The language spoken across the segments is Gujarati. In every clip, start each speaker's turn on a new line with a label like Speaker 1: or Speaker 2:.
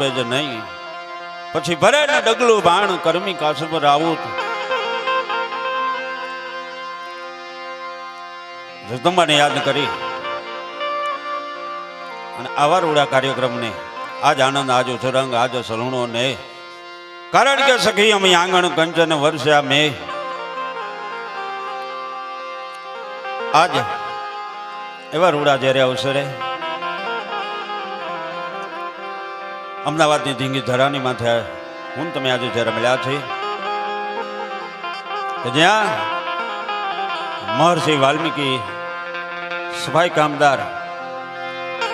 Speaker 1: લાજાળા જ નહીં. પછી ભરે ને ડગલું બાણ કર્મી કાશ પર આવું જગદંબાને યાદ કરી. અને આવા રૂડા કાર્યક્રમને આજ આનંદ, આજ ઉછરંગ આજ સલુણો ને. કારણ કે સખી અમે આંગણ કંચન વર્ષ્યા મે. આજ એવા રૂડા જ્યારે અવસરે અમદાવાદની ધીંગી ધરાની માથે હું તમે આજે જ્યારે મળ્યા છે કે જ્યાં મહર્ષિ વાલ્મીકી સફાઈ કામદાર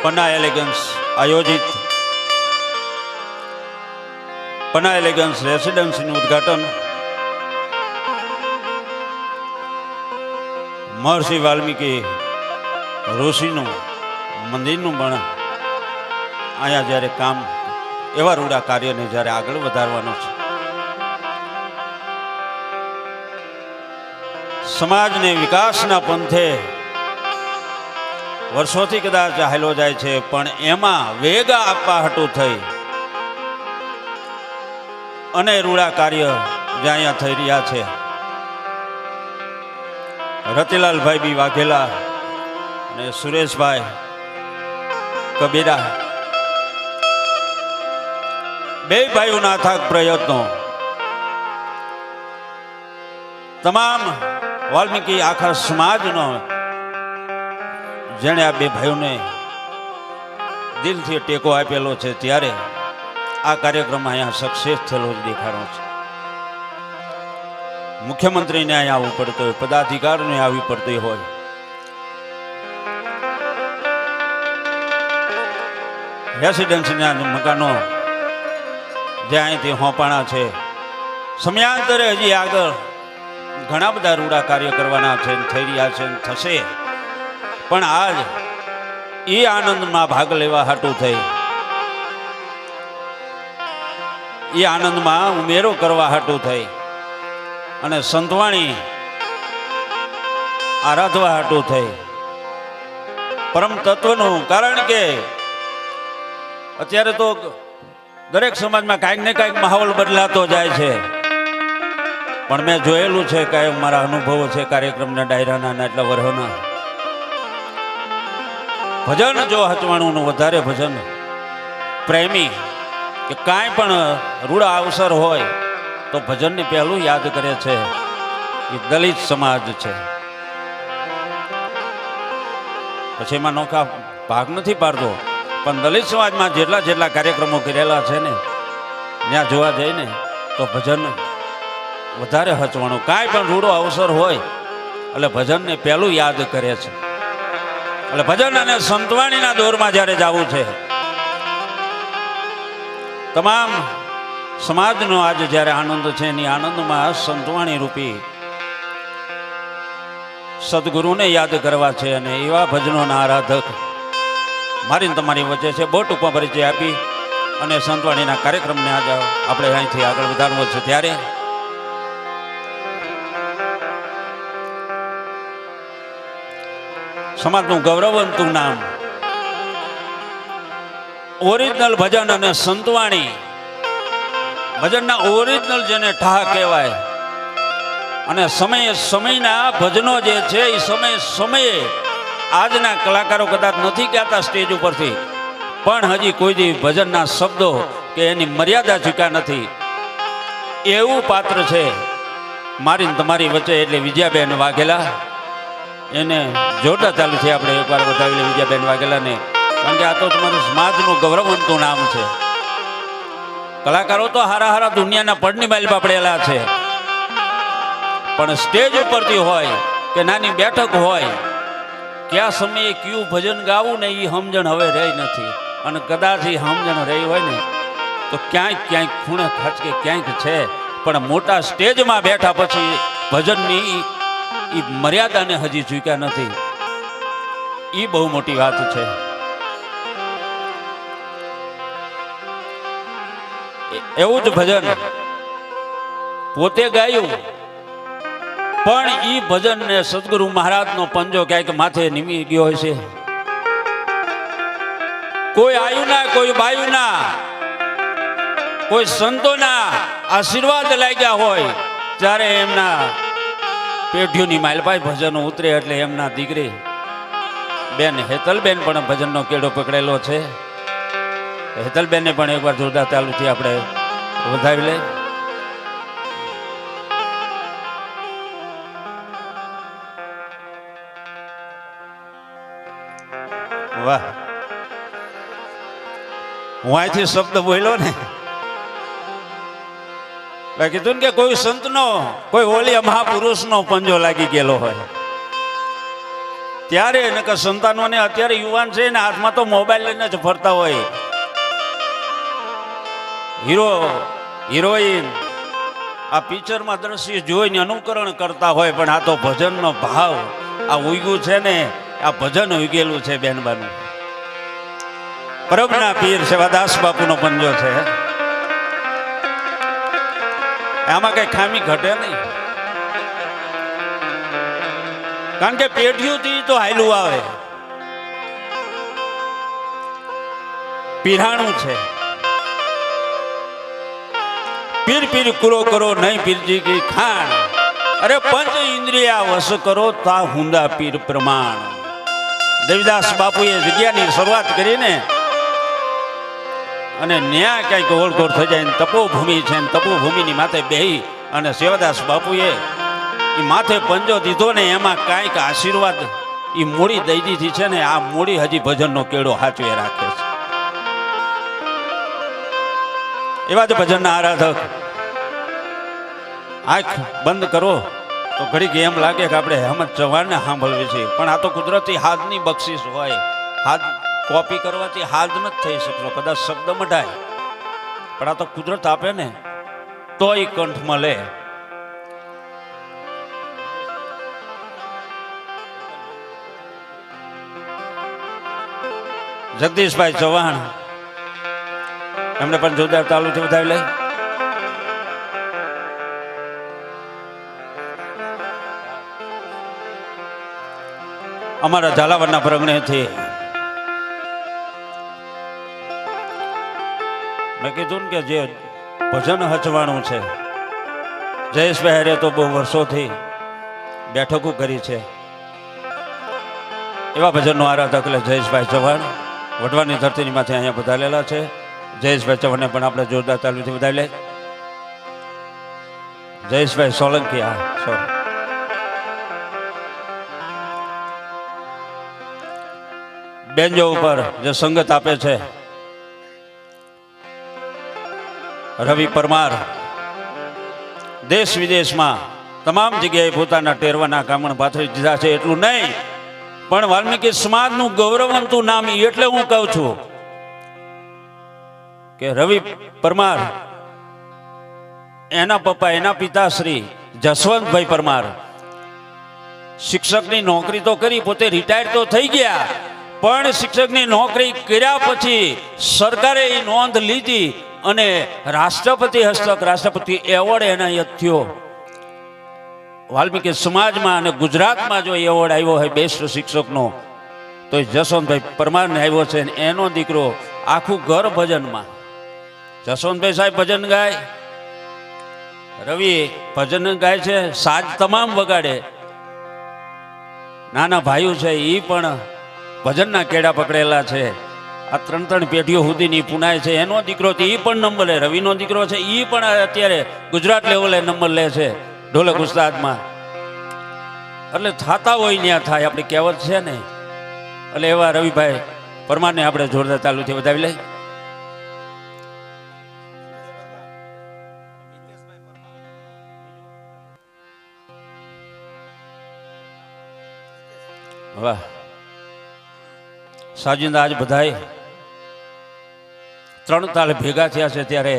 Speaker 1: પન્ના એલિગન્સ આયોજિત, પન્ના એલિગન્સ રેસિડેન્સીનું ઉદ્ઘાટન મહર્ષિ વાલ્મીકી ઋષિનું, મંદિરનું પણ અહીંયા જ્યારે કામ એવા રૂડા કાર્યને જ્યારે આગળ વધારવાનો છે. સમાજને વિકાસના પંથે વર્ષોથી કદાચ હાલો જાય છે, પણ એમાં વેગ આપવા હટું થઈ અને રૂડા કાર્ય જ્યાં અહીંયા થઈ રહ્યા છે. રતિલાલભાઈ બી વાઘેલા અને સુરેશભાઈ કબીરા બે ભાઈઓના થાક પ્રયત્નો. તમામ વાલ્મીકી આખા સમાજનો જેણે આ બે ભાઈઓને દિલથી ટેકો આપેલો છે ત્યારે આ કાર્યક્રમ અહીંયા સક્સેસ થયેલો દેખાડો છે. મુખ્યમંત્રીને અહીંયા આવવું પડતું હોય, પદાધિકારીને આવવી પડતી હોય. રેસિડેન્સીના મકાનો જે હોંપાણા છે. સમયાંતરે હજી આગળ ઘણા બધા રૂડા કાર્ય કરવાના છે થઈ રહ્યા છે થશે. પણ આજ એ આનંદમાં ભાગ લેવા હાટું થઈ. એ આનંદમાં ઉમેરો કરવા હાટું થઈ. અને સંતવાણી આરાધવા હાટું થઈ. પરમ તત્વનું કારણ કે અત્યારે તો દરેક સમાજમાં કાંઈક ને કાંઈક માહોલ બદલાતો જાય છે. પણ મેં જોયેલું છે કે મારા અનુભવો છે કાર્યક્રમના ડાયરાના એટલા વર્ષોના ભજન જો હચવાણુંનું વધારે ભજન. પ્રેમી કે કાંઈ પણ રૂડા અવસર હોય તો ભજનને પહેલું યાદ કરે છે. એ દલિત સમાજ છે. પછી એમાં નોખા ભાગ નથી પાડતો. પણ દલિત સમાજમાં જેટલા જેટલા કાર્યક્રમો કરેલા છે ને, ત્યાં જોવા જઈને તો ભજન વધારે હચવાનું કાંઈ પણ રૂડો અવસર હોય, એટલે ભજનને પહેલું યાદ કરે છે. એટલે ભજન અને સંતવાણીના દોરમાં જ્યારે જવું છે, તમામ સમાજનો આજે જ્યારે આનંદ છે, એની આનંદમાં સંતવાણી રૂપી સદગુરુને યાદ કરવા છે અને એવા ભજનોના આરાધક મારી તમારી વચ્ચે છે, બોટ ટૂંકમાં પરિચય આપી અને સંતવાણીના કાર્યક્રમને આજે આપણે અહીંથી આગળ વધારવો છે. ત્યારે સમાજનું ગૌરવવંતું નામ. ઓરિજિનલ ભજન અને સંતવાણી. ભજનના ઓરિજિનલ જેને ઠા કહેવાય. અને સમયે સમયના ભજનો જે છે, એ સમયે સમયે આજના કલાકારો કદાચ નથી કહેતા સ્ટેજ ઉપરથી, પણ હજી કોઈ દી ભજનના શબ્દો કે એની મર્યાદા ચૂક્યા નથી. એવું પાત્ર છે મારી તમારી વચ્ચે એટલે વિજયાબેન વાઘેલા. એને જોતા ચાલુ છે આપણે એકવાર વધાવી લઈએ વિજયાબેન વાઘેલાને, કારણ કે આ તો તમારું સમાજનું ગૌરવવંતું નામ છે. કલાકારો તો હારા હારા દુનિયાના પડની માઇલમાં પડેલા છે. પણ સ્ટેજ ઉપરથી હોય કે નાની બેઠક હોય કયા સમયે કયું ભજન ગાવું ને એ સમજણ હવે રહી નથી. અને કદાચ એ સમજણ રહી હોય ને, તો ક્યાંક ક્યાંક ખૂણે ખચકે, ક્યાંક છે. પણ મોટા સ્ટેજમાં બેઠા પછી ભજનની એ મર્યાદાને હજી ચૂક્યા નથી. એ બહુ મોટી વાત છે. એવું જ ભજન. પોતે ગાયું પણ ઈ ભજન ને સદગુરુ મહારાજનો પંજો ક્યાંક માથે નીમી ગયો છે કોઈ આયુના, કોઈ બાયુના, કોઈ સંતોના આશીર્વાદ લાગ્યા હોય, ત્યારે એમના પેઢીઓની માલપાઈ ભજનો ઉતરે એટલે એમના દીકરી બેન હેતલબેન પણ ભજનનો કેડો પકડેલો છે. હેતલબેનને પણ એકવાર જોરદાર ચાલુથી આપણે વધાવી લઈએ વાહ. હું અહીંથી શબ્દ બોલ્યો ને. મેં કીધું ને કે કોઈ સંતનો, કોઈ ઓલિયા મહાપુરુષનો પંજો લાગી ગયેલો હોય. ત્યારે નકર સંતાનોને અત્યારે યુવાન છે ને હાથમાં તો મોબાઈલ લઈને જ ફરતા હોય. હીરો, હિરોઈન, આ પિક્ચરમાં દ્રશ્ય જોઈને અનુકરણ કરતા હોય, પણ આ તો ભજનનો ભાવ, આ ઉગ્યું છે ને આ ભજન ઉગેલું છે બહેનબાનું પરબના પીર સેવાદાસ બાપુનો પંજો છે. આમાં કઈ ખામી ઘટે નહીં. કારણ કે પેઢીઓથી તો હાયલું આવે. પીરાણું છે. પીર પીર કુરો કરો, નહીં પીરજી ગઈ ખાણ. અરે પંચ ઇન્દ્રિયા વશ કરો, તા હુંદા પીર પ્રમાણ. દેવીદાસ બાપુએ જગ્યાની શરૂઆત કરીને અને ન્યા ક્યાંક ઓળખોળ થઈ જાય તપોભૂમિ છે તપોભૂમિની માથે બેહી અને સેવાદાસ બાપુએ એ માથે પંજો દીધો ને એમાં કાંઈક આશીર્વાદ એ મૂડી દઈ દીધી છે ને આ મૂડી હજી ભજનનો કેળો હાચવે રાખે છે. એવા જ ભજનના આરાધક. આંખ બંધ કરો. તો ઘડીક એમ લાગે કે આપણે હેમંત ચવાણને સાંભળવી છે. પણ આ તો કુદરતી હાથની બક્ષિસ હોય. હાથ કોપી કરવાથી હાથ નથી થઈ શકતો, કદાચ શબ્દ મઢાય. પણ આ તો કુદરત આપે ને, તોય કંઠ મળે જગદીશભાઈ ચૌહાણ, એમને પણ જોરદાર તાલુથી વધાવી લઈ. અમારા ઝાલાવાડના પ્રગણેથી મેં કીધું કે જે ભજન હચવાનું છે જયેશભાઈ બહેરે તો બહુ વર્ષોથી બેઠકો કરી છે. એવા ભજનનો આરાધક એટલે જયેશભાઈ ચૌહાણ વડવાની ધરતીની માથે અહીંયા વધારેલા છે. જયેશભાઈ ચૌહાણને પણ આપણે જોરદાર તાલુથી વધારી લે જયેશભાઈ સોલંકી હા સોરી બેન્જો ઉપર જે સંગત આપે છે. રવિ પરમાર, દેશ વિદેશમાં તમામ જગ્યાએ પોતાના ટેરવાના કામણ પાથરી દીધા છે. એટલું નહીં, પણ વાલ્મીકી સમાજનું ગૌરવંતું નામ એટલે હું કહું છું કે રવિ પરમાર, એના પપ્પા, એના પિતાશ્રી જસવંતભાઈ પરમાર, શિક્ષકની નોકરી તો કરી, પોતે રિટાયર તો થઈ ગયા પણ શિક્ષકની નોકરી કર્યા પછી સરકારે એ નોંધ લીધી અને રાષ્ટ્રપતિ હસ્તક, રાષ્ટ્રપતિ એવોર્ડ એનાયત થયો. વાલ્મીકી સમાજમાં અને ગુજરાતમાં જો એવોર્ડ આવ્યો હોય બેસ્ટ શિક્ષકનો, તો એ જસવંતભાઈ પરમારને આવ્યો છે એનો દીકરો આખું ઘર ભજનમાં. જસવંતભાઈ સાહેબ ભજન ગાય, રવિ ભજન ગાય છે, સાજ તમામ વગાડે. નાના ભાઈઓ છે એ પણ ભજનના કેડા પકડેલા છે. આ ત્રણ ત્રણ પેઢીઓ સુધીની પુનાય છે. એનો દીકરો છે એ પણ નંબર લે. રવિનો દીકરો છે. એ પણ અત્યારે ગુજરાત લેવલે નંબર લે છે ઢોલક ઉસ્તાદમાં. એટલે થાતા હોય ત્યાં થાય. આપણી કહેવત છે ને. એટલે એવા રવિભાઈ પરમારને આપણે જોરદાર ચાલુથી વધાવી લઈ. વાહ. સાજિંદા આજ બધાય ત્રણ તાલ ભેગા થયા છે ત્યારે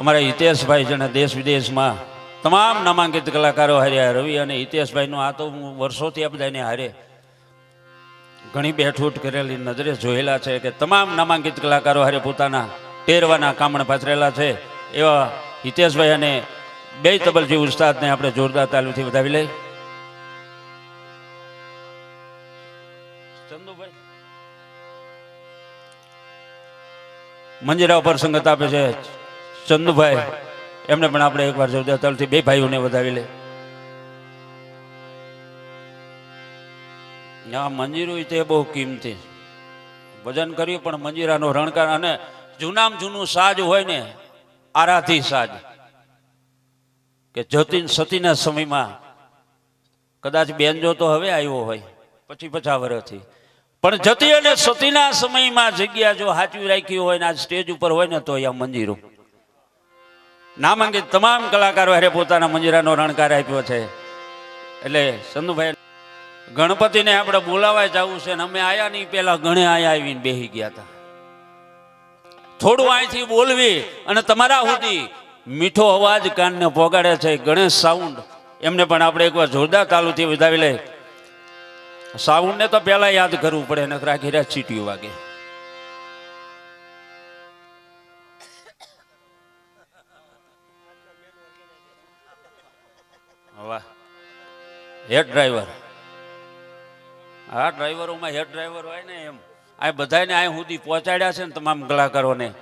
Speaker 1: અમારા હિતેશભાઈ જેને દેશ વિદેશમાં તમામ નામાંકિત કલાકારો હાર્યા રવિ અને હિતેશભાઈનો આ તો હું વર્ષોથી આ બધાને હારે ઘણી બેઠૂટ કરેલી નજરે જોયેલા છે કે તમામ નામાંકિત કલાકારો હારે પોતાના પહેરવાના કામણ પાથરેલા છે. એવા હિતેશભાઈ અને બે તબલજી ઉસ્તાદને આપણે જોરદાર તાલુથી વધાવી લઈ. મંજીરા ઉપર સંગત આપે છે. ચંદુભાઈ, એમને પણ આપણે એકવાર જોરદાર તલથી બે ભાઈઓને વધાવી લે. આ મંજીરું તે બહુ કિંમતી. ભજન કર્યું પણ મંજીરાનો રણકાર અને જૂનામ જૂનું સાજ હોય ને, આરાધી સાજ. કે જ્યોતિન સતીના સમયમાં કદાચ બેનજો તો હવે આવ્યો હોય પછી પછા વર્ષથી. પણ જતી અને સતીના સમયમાં જગ્યા જો હાચવી રાખી હોય ને આ સ્ટેજ ઉપર હોય ને તો અહીંયા મંજીરો નામ તમામ કલાકારો હારે પોતાના મંજીરાનો રણકાર આપ્યો છે. એટલે સંધુભાઈ ગણપતિને આપણે બોલાવાય જવું છે ને અમે આયા નહીં પેલા ગણે આયા આવીને બેસી ગયા હતા. થોડું અહીંથી બોલવી અને તમારા સુધી મીઠો અવાજ કાનને પોગાડે છે, ગણેશ સાઉન્ડ. એમને પણ આપણે એકવાર જોરદાર તાલુથી વધાવી લે સાઉન્ડને તો પેલા યાદ કરવું પડે, નકર આખી રાત ચીટીઓ વાગે. વાહ. હેડ ડ્રાઈવર હા ડ્રાઈવરોમાં હેડ ડ્રાઈવર હોય ને એમ. આ બધાને આ સુધી પહોંચાડ્યા છે ને તમામ કલાકારોને.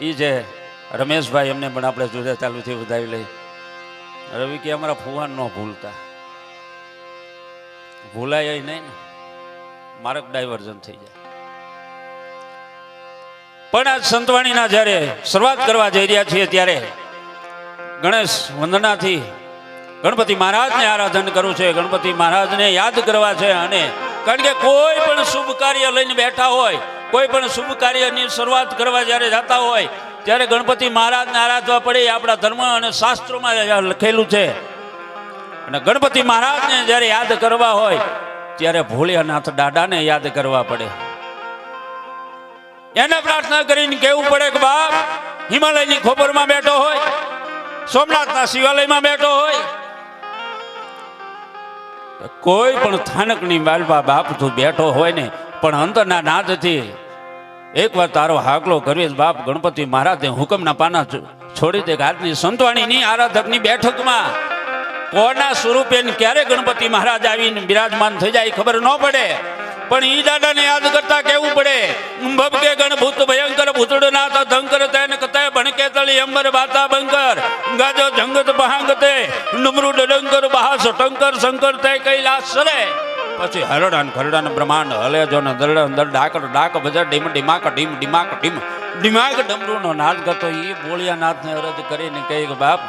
Speaker 1: એ જે રમેશભાઈ એમને પણ આપણે જુદા ચાલુથી વધાવી લઈ. રવિ કે અમારા ફુવાન ન ભૂલતા. ભૂલાય નહીં ને. માર્ગ ડાયવર્ઝન થઈ જાય. પણ આ સંતવાણીના જ્યારે શરૂઆત કરવા જઈ રહ્યા છીએ ત્યારે ગણેશ વંદનાથી ગણપતિ મહારાજને આરાધન કરવું છે, ગણપતિ મહારાજને યાદ કરવા છે અને કારણ કે કોઈ પણ શુભ કાર્ય લઈને બેઠા હોય, કોઈ પણ શુભ કાર્યની શરૂઆત કરવા જ્યારે જતા હોય, ત્યારે ગણપતિ મહારાજને આરાધવા પડે આપણા ધર્મ અને શાસ્ત્રોમાં લખેલું છે. અને ગણપતિ મહારાજને જ્યારે યાદ કરવા હોય, ત્યારે ભોળિયાનાથ દાદાને યાદ કરવા પડે. એને પ્રાર્થના કરીને કેવું પડે કે બાપ, હિમાલયની ખોપરમાં બેઠો હોય, સોમનાથના શિવાલયમાં બેઠો હોય કોઈ પણ થાનકની બાલબા બાપ તું બેઠો હોય ને, પણ અંતરના નાદથી એકવાર તારો હાકલો કરવી બાપ ગણપતિ મહારાજે હુકમના પાના છોડી દે આજની સંતવાણીની આરાધકની બેઠકમાં કોના સ્વરૂપે ક્યારે ગણપતિ મહારાજ આવીને બિરાજમાન થઈ જાય ખબર ન પડે. પણ ઈ દાદાને યાદ કરતા કેવું પડે? ભબકે ગણભૂત ભયંકર ભૂતડ નાથ ધંકર તેન કતાય ભણકે તળી અંબર બાતા બંકર. ગાજો જંગત બહાંગતે નમૃડ ડડંકર બહાસ ટંકર શંકર તે કૈલાસ સરે. પછી હરડા ખરડાન બ્રહ્માંડ હલે જો ને દરડ દર ડાકર ડાક બજા ડીમ ડીમાક ડીમ ડીમાક ડીમ. ડીમાક ડમરૂનો નાદ કરતો ઈ બોળિયા નાથને અરજ કરીને કહે કે બાપ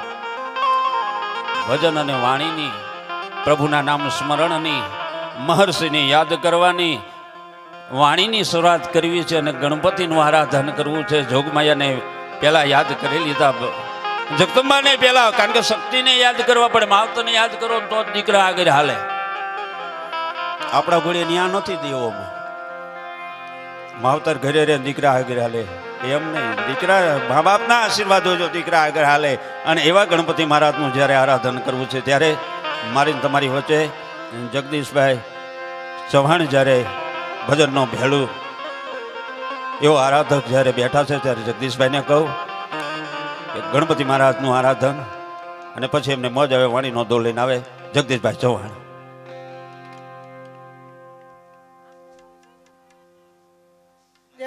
Speaker 1: ભજન અને વાણીની, પ્રભુના નામ સ્મરણની, મહર્ષિની યાદ કરવાની, વાણીની શરૂઆત કરવી છે અને ગણપતિનું આરાધન કરવું છે. જોગમાયાને પહેલા યાદ કરી લીધા. જગદંબાને પહેલા, કારણ કે શક્તિને યાદ કરવા પડે માવતરને યાદ કરો તો જ દીકરા આગળ હાલે. આપણા ઘોડે ન્યા નથી દેવોમાં માવતર ઘરે રે દીકરા આગળ હાલે. એમ નહીં. દીકરા મા બાપના આશીર્વાદ હોય જો દીકરા આગળ હાલે. અને એવા ગણપતિ મહારાજનું જ્યારે આરાધન કરવું છે, ત્યારે મારીને તમારી વચ્ચે જગદીશભાઈ ચૌહાણ જ્યારે ભજનનો ભેળું, એવો આરાધક જ્યારે બેઠા છે, ત્યારે જગદીશભાઈને કહું કે ગણપતિ મહારાજનું આરાધન, અને પછી એમને મોજ આવે, વાણીનો દો લઈને આવે જગદીશભાઈ ચૌહાણ.